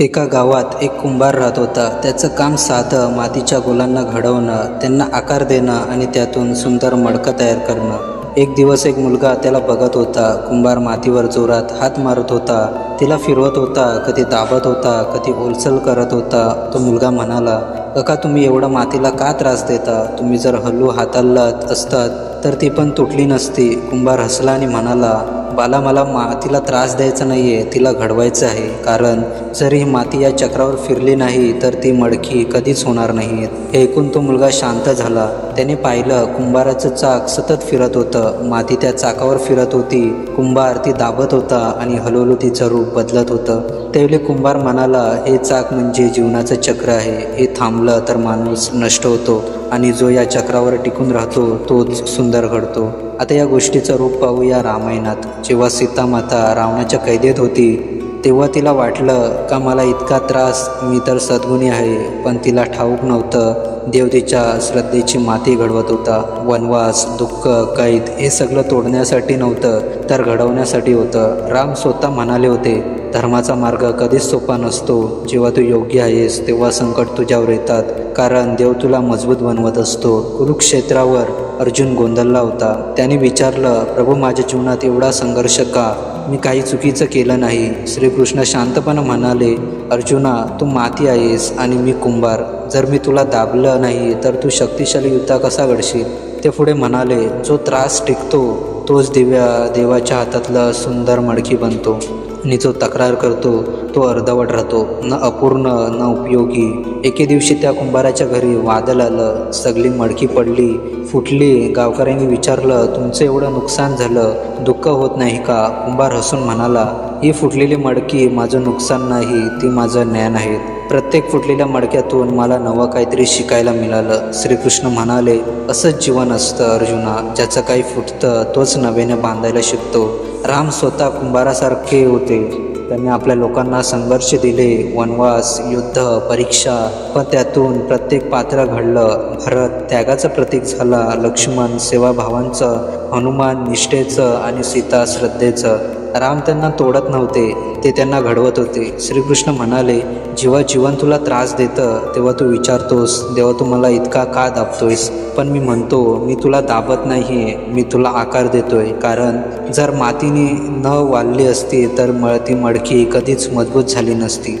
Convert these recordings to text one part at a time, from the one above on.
एका गावात एक कुंभार राहत होता. त्याचं काम साधं मातीच्या गुलांना घडवणं त्यांना आकार देणं आणि त्यातून सुंदर मडकं तयार करणं. एक दिवस एक मुलगा त्याला बघत होता. कुंभार मातीवर जोरात हात मारत होता. तिला फिरवत होता. कधी दाबत होता कधी ओलसल करत होता. तो मुलगा म्हणाला काका तुम्ही एवढं मातीला का त्रास देता? तुम्ही जर हल्लू हाताळत असतात तर ती पण तुटली नसती. कुंभार हसला आणि म्हणाला बाला मला मातीला त्रास द्यायचा नाही आहे तिला घडवायचं आहे. कारण जर ही माती या चक्रावर फिरली नाही तर ती मडकी कधीच होणार नाही. हे ऐकून तो मुलगा शांत झाला. त्याने पाहिलं कुंभाराचं चाक सतत फिरत होतं. माती त्या चाकावर फिरत होती. कुंभार ती दाबत होता आणि हळूहळू तिचं रूप बदलत होतं. त्यावेळी कुंभार म्हणाला हे चाक म्हणजे जीवनाचं चक्र आहे. हे थांबलं तर माणूस नष्ट होतो. आणि जो या चक्रावर टिकून राहतो तोच सुंदर घडतो. आता या गोष्टीचं रूप पाहूया रामायणात. जेव्हा सीता माता रावणाच्या कैदेत होती तेव्हा तिला वाटलं का मला इतका त्रास मी तर सद्गुणी आहे पण तिला ठाऊक नव्हतं. देव तिच्या श्रद्धेची माती घडवत होता. वनवास दुःख कैद हे सगळं तोडण्यासाठी नव्हतं तर घडवण्यासाठी होतं. राम स्वतः म्हणाले होते धर्माचा मार्ग कधीच सोपा नसतो. जेव्हा तू योग्य आहेस तेव्हा संकट तुझ्यावर येतात. कारण देव तुला मजबूत बनवत असतो. कुरुक्षेत्रावर अर्जुन गोंधळला होता. त्याने विचारलं प्रभू माझ्या जीवनात एवढा संघर्ष का? मी काही चुकीचं केलं नाही. श्रीकृष्ण शांतपणे म्हणाले अर्जुना तू माती आहेस आणि मी कुंभार. जर मी तुला दाबलं नाही तर तू शक्तिशाली युद्धा कसा घडशील? ते पुढे म्हणाले जो त्रास टिकतो तोच दिव्या देवाच्या हातातला सुंदर मडकी बनतो. आणि जो तक्रार करतो तो अर्धवट राहतो. न अपूर्ण न उपयोगी. एके दिवशी त्या कुंभाराच्या घरी वादळ आलं. सगळी मडकी पडली फुटली. गावकऱ्यांनी विचारलं तुमचं एवढं नुकसान झालं दुःख होत नाही का? कुंभार हसून म्हणाला ही फुटलेली मडकी माझं नुकसान नाही ती माझं ज्ञान आहे. प्रत्येक फुटलेल्या मडक्यातून मला नवं काहीतरी शिकायला मिळालं. श्रीकृष्ण म्हणाले असंच जीवन असतं अर्जुना. ज्याचं काही फुटतं तोच नव्याने बांधायला शिकतो. राम स्वतः कुंभारासारखे होते. त्यांनी आपल्या लोकांना संघर्ष दिले वनवास युद्ध परीक्षा. पण त्यातून प्रत्येक पात्र घडलं. भरत त्यागाचं प्रतीक झाला लक्ष्मण सेवाभावांचं हनुमान निष्ठेचं आणि सीता श्रद्धेचं. राम त्यांना तोडत नव्हते ते त्यांना घडवत होते. श्रीकृष्ण म्हणाले जेव्हा जीवन तुला त्रास देतं तेव्हा तू विचारतोस देवा तू मला इतका का दाबतोयस? पण मी म्हणतो मी तुला दाबत नाही मी तुला आकार देतोय. कारण जर मातीने न वाढली असती तर मळती मडकी कधीच मजबूत झाली नसती.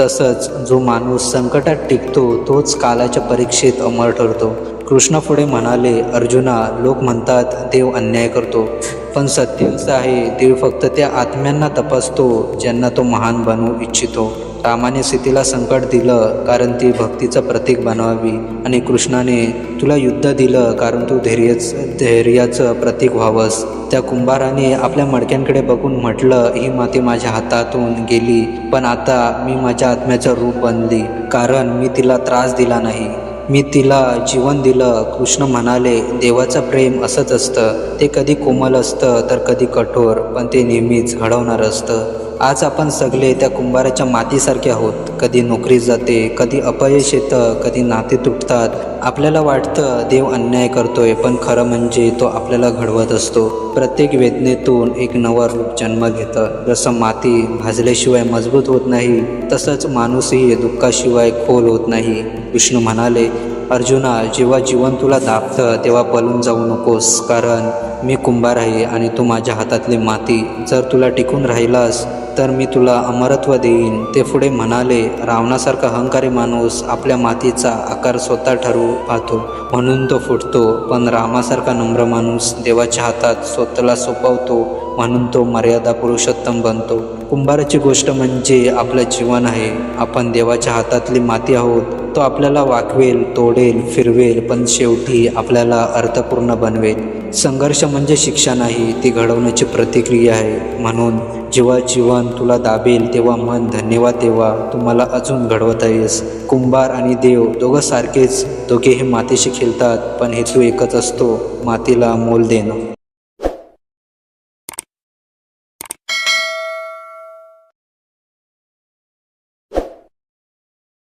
तसंच जो माणूस संकटात टिकतो तोच कालाच्या परीक्षेत अमर ठरतो. कृष्ण पुढे म्हणाले अर्जुना लोक म्हणतात देव अन्याय करतो. पण सत्य असं आहे देव फक्त त्या आत्म्यांना तपासतो ज्यांना तो महान बनवू इच्छितो. रामाने सीतेला संकट दिलं कारण ती भक्तीचं प्रतीक बनवावी. आणि कृष्णाने तुला युद्ध दिलं कारण तू धैर्यच धैर्याचं प्रतीक व्हावंस. त्या कुंभाराने आपल्या मडक्यांकडे बघून म्हटलं ही माती माझ्या हातातून गेली पण आता मी माझ्या आत्म्याचं रूप बनली. कारण मी तिला त्रास दिला नाही. मी तिला जीवन दिलं कृष्ण म्हणाले देवाचं प्रेम असंच असतं. ते कधी कोमल असतं तर कधी कठोर पण ते नेहमीच घडवणार असतं. आज आपण सगळे त्या कुंभाराच्या मातीसारखे आहोत. कधी नोकरी जाते कधी अपयश येतं कधी नाते तुटतात. आपल्याला वाटतं देव अन्याय करतोय पण खरं म्हणजे तो आपल्याला घडवत असतो. प्रत्येक वेदनेतून एक नवा रूप जन्म घेतं. जसं माती भाजल्याशिवाय मजबूत होत नाही तसंच माणूसही दुःखाशिवाय खोल होत नाही. विष्णू म्हणाले अर्जुना जेव्हा जीवन तुला दाबतं तेव्हा पळून जाऊ नकोस. कारण मी कुंभार आहे आणि तू माझ्या हातातली माती. जर तुला टिकून राहिलास तर मी तुला अमरत्व देईन. ते पुढे म्हणाले रावणासारखा अहंकारी माणूस आपल्या मातीचा आकार स्वतः ठरवू पाहतो. म्हणून तो फुटतो. पण रामासारखा नम्र माणूस देवाच्या हातात स्वतःला सोपवतो. म्हणून तो मर्यादा पुरुषोत्तम बनतो. कुंभाराची गोष्ट म्हणजे आपलं जीवन आहे. आपण देवाच्या हातातली माती आहोत. तो आपल्याला वाकवेल तोडेल फिरवेल पण शेवटी आपल्याला अर्थपूर्ण बनवेल. संघर्ष म्हणजे शिक्षा नाही ती घडवण्याची प्रतिक्रिया आहे. म्हणून जेव्हा जीवन तुला दाबेल तेव्हा मन धन्यवाद देवा. तुम्हाला अजून घडवता येस कुंभार आणि देव दोघं सारखेच दोघेही मातीशी खेळतात पण हेतू एकच असतो मातीला मोल देणं.